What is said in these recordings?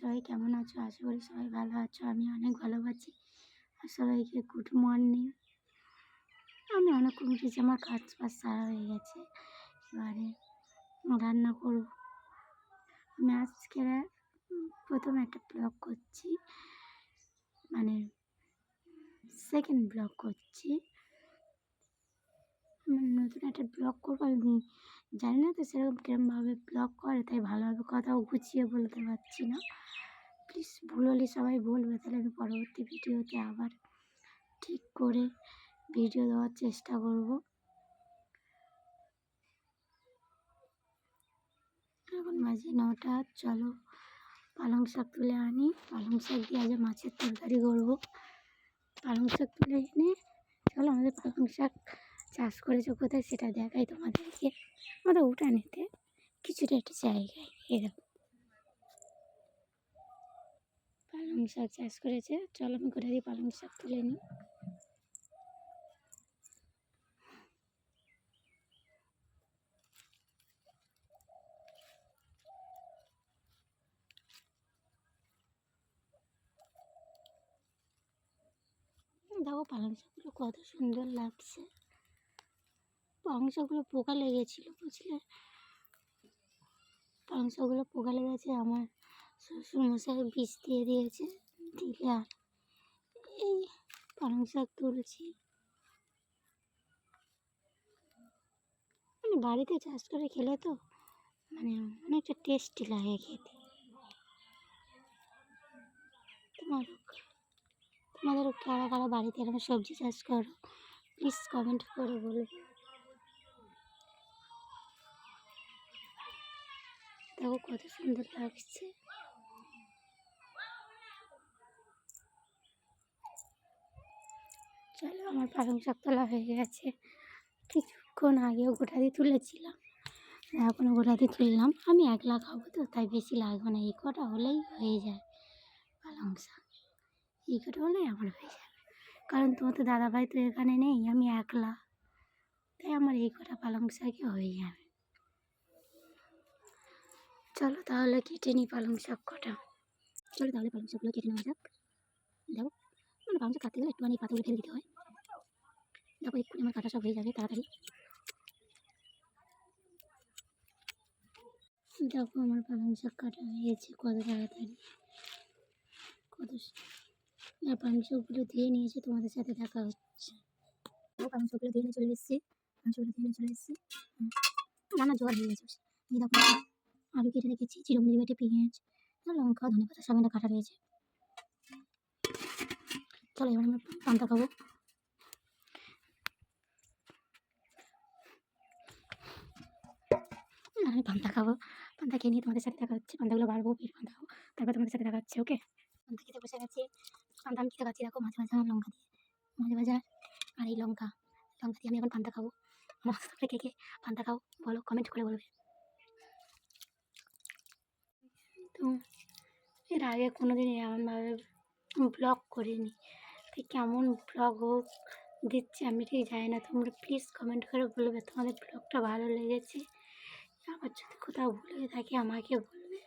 সবাই কেমন আছো? আশা করি সবাই ভালো আছো, আমি অনেক ভালো আছি। আর সবাইকে গুড মর্নিং আমি অনেকক্ষণ উঠেছি, আমার কাজ বাজ সারা হয়ে গেছে। এবারে রান্না করব। আমি আজকে প্রথম একটা ব্লগ করছি। মানে সেকেন্ড ব্লগ করছি। নতুন একটা ব্লগ করব, আমি জানি না তো সেরকম কিরমভাবে ব্লগ করে, তাই ভালোভাবে কথাও গুছিয়ে বলতে পারছি না। প্লিজ ভুল হলে সবাই বলবে, তাহলে আমি পরবর্তী ভিডিওতে আবার ঠিক করে ভিডিও দেওয়ার চেষ্টা করব। এখন বাজে নটা, চলো পালং শাক তুলে আনি। পালং শাক দিয়ে আজ মাছের তরকারি করব। পালং শাক তুলে এনে, চলো আমাদের পালং শাক চাষ করেছে কোথায় সেটা দেখাই তোমাদেরকে। আমাদের উঠানেতে কিছুটা একটা জায়গায়, এরকম। পালং শাক চাষ করেছে। চলো আমি কোথা দিয়ে পালং শাক তুলে নিই। দেখো পালং শাকগুলো কত সুন্দর লাগছে। পালং শাকগুলো পোকা লেগেছিলো, বুঝলে? পালং শাকগুলো পোকা লেগেছে আমার। শ্বশুরমশাই বিষ দিয়ে দিয়েছে, দিলে আর এই পালং শাক তুলছি। মানে বাড়িতে চাষ করে খেলে তো মানে অনেকটা টেস্টি লাগে খেতে। তোমার তোমাদেরও কারা কারা বাড়িতে এরকম সবজি চাষ করো প্লিজ কমেন্ট করে বলবে দেখো কত সুন্দর লাগছে। চলো, আমার পালং শাক তোলা হয়ে গেছে। কিছুক্ষণ আগেও গোটা দিয়ে তুলেছিলাম। এখনও গোটা দিয়ে তুললাম। আমি একলা খাব তো, তাই বেশি লাগবে না। এই কটা হলেই হয়ে যায় পালং শাক। এই কটা হলেই আমার হয়ে যাবে। কারণ তোমার তো দাদাভাই তো এখানে নেই, আমি একলা। তাই আমার এই কটা পালং শাকই হয়ে যাবে। চলো তাহলে কেটে নিই পালং শাক কটা। চলো তাহলে পালং শাকগুলো কেটে নেওয়া যাক। শাক কাটতে গেলে একটুখানি পাতাগুলো ফেলে দিতে হয়। দেখো একটু আমার কাটা সব হয়ে যাবে, তাড়াতাড়ি। দেখো আমার পালং শাক কাটা হয়ে গেছে, কত তাড়াতাড়ি। কত আর পালং শাকগুলো দিয়ে নিয়েছে, তোমাদের সাথে দেখা হচ্ছে। পালং শাকগুলো দিয়ে চলে এসেছি, পালং শাকগুলো দিয়ে চলে এসেছি। রান্না জোগাড় হয়ে গেছে দেখো, আলু কেটে রেখেছি চিরমুড়ি বেটে, পেঁয়াজ, লঙ্কা ধনে পাতা সামান্য কাটা রয়েছে। চলো এবার আমরা পান্তা খাব। আমি পান্তা খাব। পান্তা খেয়ে নিয়ে তোমাদের সাথে দেখা হচ্ছে। পান্তাগুলো বাড়বো, ফির পান্তা খাব। তারপর তোমাদের সাথে দেখা হচ্ছে, ওকে? পান্তা খেতে বসে গেছি। পান্তা আমি খেতে পাচ্ছি, দেখো, মাঝে মাঝে আমার লঙ্কা দিয়ে। মাঝে মাঝে আর এই লঙ্কা। লঙ্কা দিয়ে আমি এখন পান্তা খাব। আমার সাথে কে কে? পান্তা খাও, বলো কমেন্ট করে বলবে তো, এর আগে কোনো দিন এমনভাবে ব্লগ করিনি। কেমন ব্লগ হোক দিচ্ছে আমি ঠিক জানি না। তোমরা প্লিজ কমেন্ট করে বলবে তোমাদের ব্লগটা ভালো লেগেছে। আবার যদি কোথাও ভুলে থাকি আমাকে বলবে।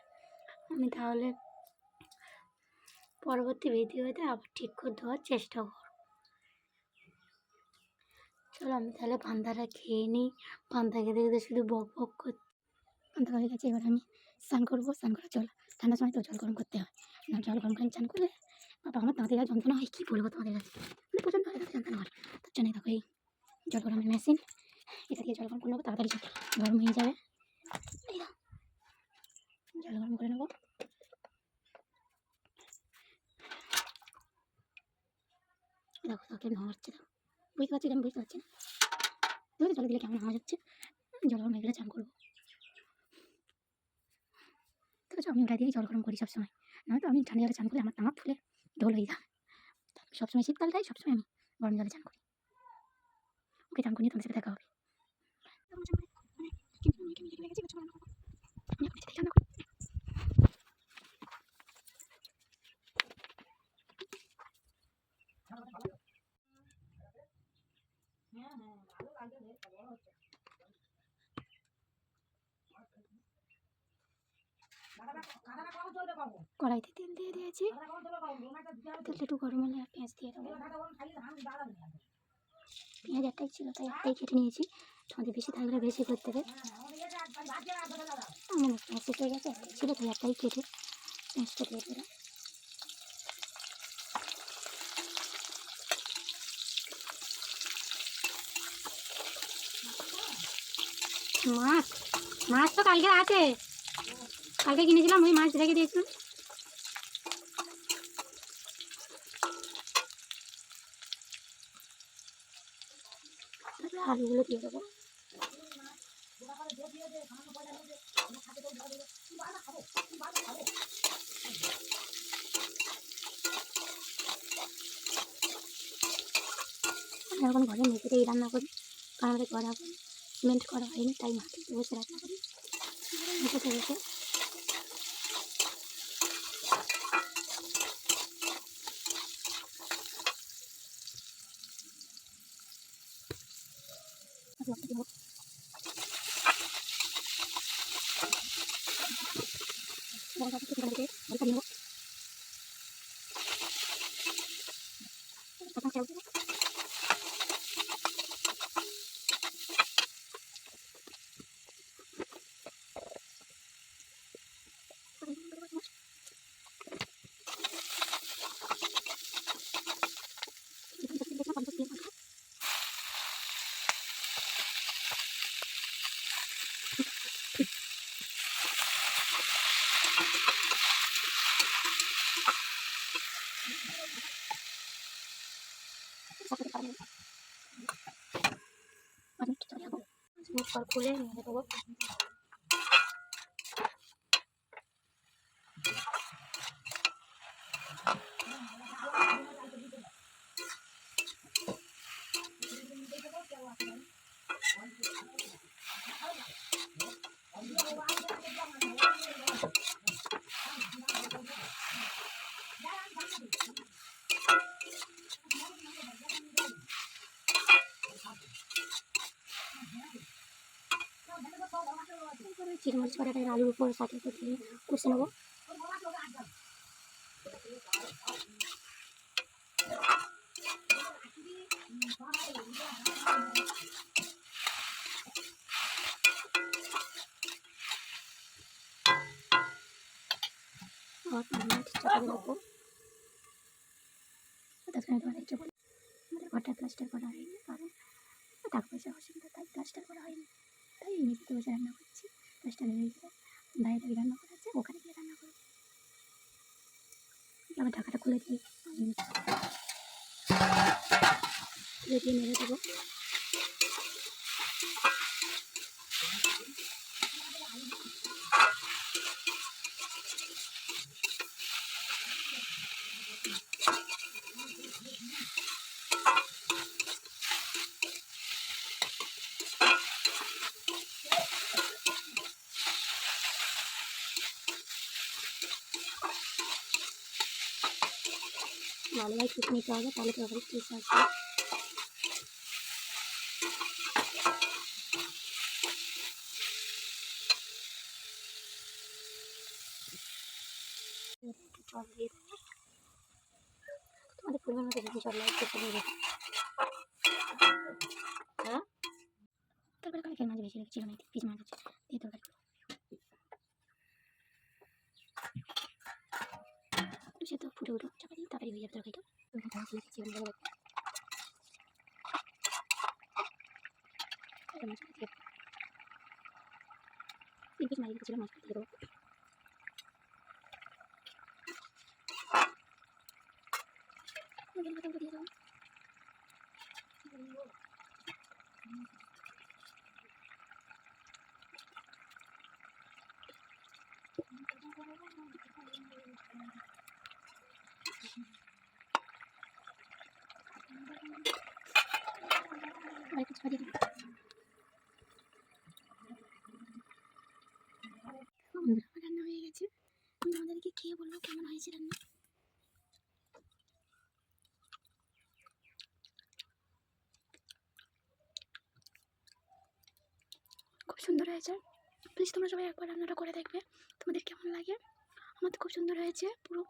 আমি তাহলে পরবর্তী ভিডিওতে আবার ঠিক করে দেওয়ার চেষ্টা করব। চলো আমি তাহলে পান্তাটা খেয়ে নিই। পান্তা খেতে খেতে শুধু বক বক করতে পান্তা হয়ে গেছে এবার আমি স্নান করব। স্নান করে চল। ঠান্ডার সময় তো জল গরম করতে হয়। না, জল গরম করে স্নান করলে বাবা আমার দাঁতে যা যন্ত্রণা হয়, কী বলব তোমাদের কাছে মানে প্রচণ্ড হয় দাঁতে যন্ত্রণা হয় তার জন্যই দেখো এই জল গরমের মেশিন এটা দিয়ে জল গরম করে নেব, তাড়াতাড়ি গরম হয়ে যাবে। এই জল গরম করে নেব। দেখো তাকে নেওয়া হচ্ছে দেখো। বুঝতে পারছি আমি বুঝতে পারছি না। দেখো জল দিলে কেমন আওয়াজ হচ্ছে? জল গরম হয়ে গেলে চান করব। আছে আমি ওটা দিয়েই জল গরম করি সবসময়। নয়তো আমি ঠান্ডা জলে চান করলে আমার টাঙা ফুলে। ঢোল হয়ে যান সবসময় শীতকালটাই সবসময় আমি গরম জলে চান করি ওকে চান করিয়ে তোমার সাথে দেখা হবে Yeah, man. I look. কড়াইতে তেল দিয়ে দিয়েছি। তেলটা একটু গরম হলে আর পেঁয়াজ দিয়ে দেবো। পেঁয়াজ একটাই ছিল তাই একটাই কেটে নিয়েছি। তোমাদের বেশি থাকলে বেশি করতে হবে। আমার পেঁয়াজ শেষ হয়ে গেছে একটাই ছিল তাই একটাই কেটে পেঁয়াজটা দিয়ে দিলাম। মাছ মাছ তো কালকে আছে। কালকে কিনেছিলাম, ওই মাছ রেখে দিয়েছিলাম। আলুগুলো দিয়ে দেবো। এখন ঘরে মেঝেতেই রান্না করি, কারণ আমাদের ঘরে সিমেন্ট করা হয়নি, তাই মাটিতে বসে রান্না করি। বসে মশলাটা দেবো। লঙ্কাটা একটু ভালো করে হালকা নেব। কাঁচা পেঁয়াজ দেবো। সাথে পানি পানি একটু চলে যাব পর খুলে নিয়ে দেবো চিরমরিচ বাটাটা আলুর উপর সাথে দিয়ে কষে নেবো আমাদের ঘরটা প্লাস্টার করা হয়নি কারণ টাকা পয়সা অসুবিধা তাই প্লাস্টার করা হয়নি তাই নিজেকে বসে রান্না করছি প্লাস্টার হয়ে গেলে বাইরে থেকে রান্না করা আছে, ওখানে গিয়ে রান্না করব। আবার ঢাকাটা খুলে দিই খুলে দিয়ে মেরে দেবো। ভালোভাবে কুচি নিতে হবে, তাহলে তরকারি টেস্ট আসবে জল দিয়ে তোমাদের পরিমাণ মতো বেশি জল আছে দিয়ে তরকারি ফুটে উঠো চাপা দিই তাড়াতাড়ি হয়ে যাবে তরকারিটা ওখানে মাছ লেগেছে ভালো লাগবে তারপরে মাছটা দিয়ে দেবো। তিন পিস মাছ লেগেছিল মাছটা দিয়ে দেবো মশলা টমেটো দিয়ে দেবো আর একটু ছাড়িয়ে আমার রান্না হয়ে গেছে আমি তোমাদেরকে খেয়ে বলব কেমন হয়েছে রান্না খুব সুন্দর হয়েছে। প্লিজ তোমরা সবাই একবার রান্নাটা করে দেখবে। তোমাদের কেমন লাগে? আমার তো খুব সুন্দর হয়েছে। পুরো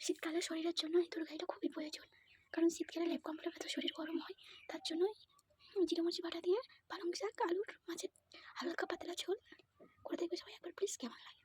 শীতকালে শরীরের জন্য এই তরকারিটা খুবই প্রয়োজন। কারণ শীতকালে লেপ কম্বলের ভেতর শরীর গরম হয়। তার জন্যই জিরে মরিচ বাটা দিয়ে পালং শাক, আলুর মাছের হালকা পাতলা ঝোল করে দেখবে সবাই একবার প্লিজ কেমন লাগে?